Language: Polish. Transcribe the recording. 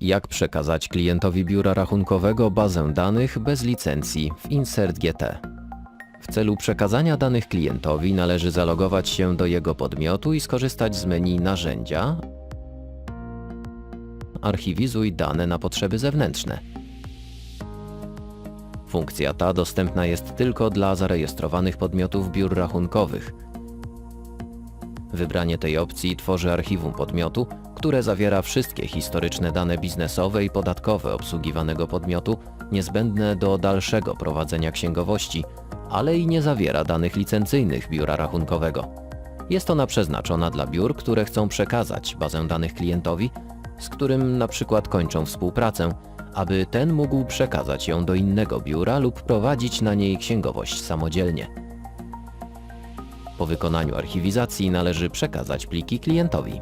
Jak przekazać klientowi biura rachunkowego bazę danych bez licencji w Insert GT? W celu przekazania danych klientowi należy zalogować się do jego podmiotu i skorzystać z menu Narzędzia Archiwizuj dane na potrzeby zewnętrzne. Funkcja ta dostępna jest tylko dla zarejestrowanych podmiotów biur rachunkowych. Wybranie tej opcji tworzy archiwum podmiotu, które zawiera wszystkie historyczne dane biznesowe i podatkowe obsługiwanego podmiotu niezbędne do dalszego prowadzenia księgowości, ale i nie zawiera danych licencyjnych biura rachunkowego. Jest ona przeznaczona dla biur, które chcą przekazać bazę danych klientowi, z którym na przykład kończą współpracę, aby ten mógł przekazać ją do innego biura lub prowadzić na niej księgowość samodzielnie. Po wykonaniu archiwizacji należy przekazać pliki klientowi.